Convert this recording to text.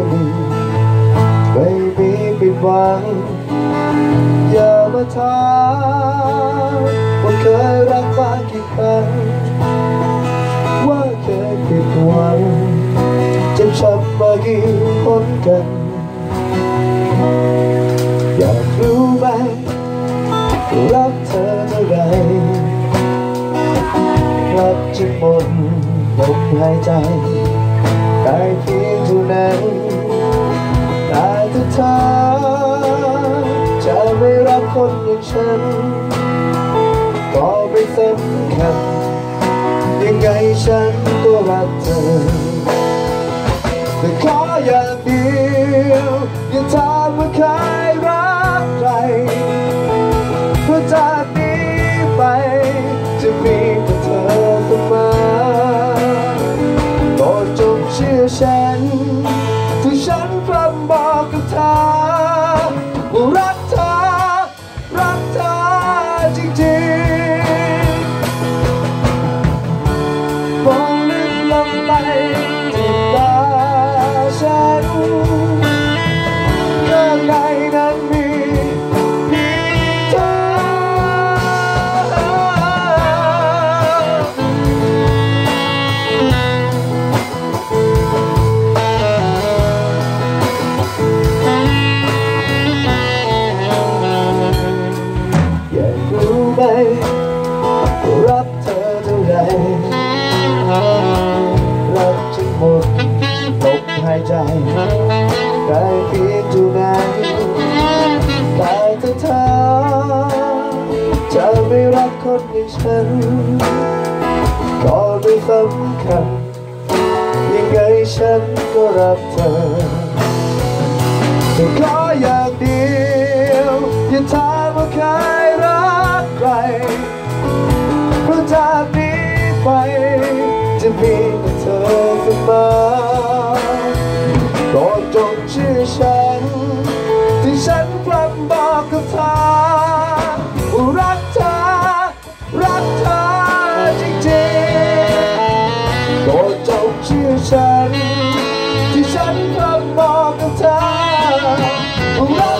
ใจที่มีไม่มีปิดหวังอย่ามาถามว่าเคยรักมากี่ครั้งว่าเคยผิดหวังเจ็บช้ำมากี่คนกันอยากรู้ไหมรักเธอเท่าไรรักจนหมดลมหายใจ ได้เพียงเท่านั้นแต่ถ้าเธอจะไม่รักคนอย่างฉัน ก็ไม่สำคัญยังไงฉันก็รักเธอ แต่ขออย่างเดียวอย่าถามว่าใคร ฉันที่ฉันพร่ำบอกกับเธอว่ารักเธอ รักเธอจริงๆมองลึกลงไปที่ตาฉัน รักจนหมดลมหายใจได้เพียงเท่านั้นแต่เธอจะไม่รักคนอย่างฉันก็ไม่สำคัญยังไงฉันก็รักเธอแต่ขออย่างเดียวอย่าถามว่าใคร จะมีแต่เธอเสมอโปรดจงเชื่อฉัน ที่ฉันพร่ำบอกกับเธอรักเธอ รักเธอจริงๆโปรดจงเชื่อฉัน ที่ฉันพร่ำบอกกับเธอรัก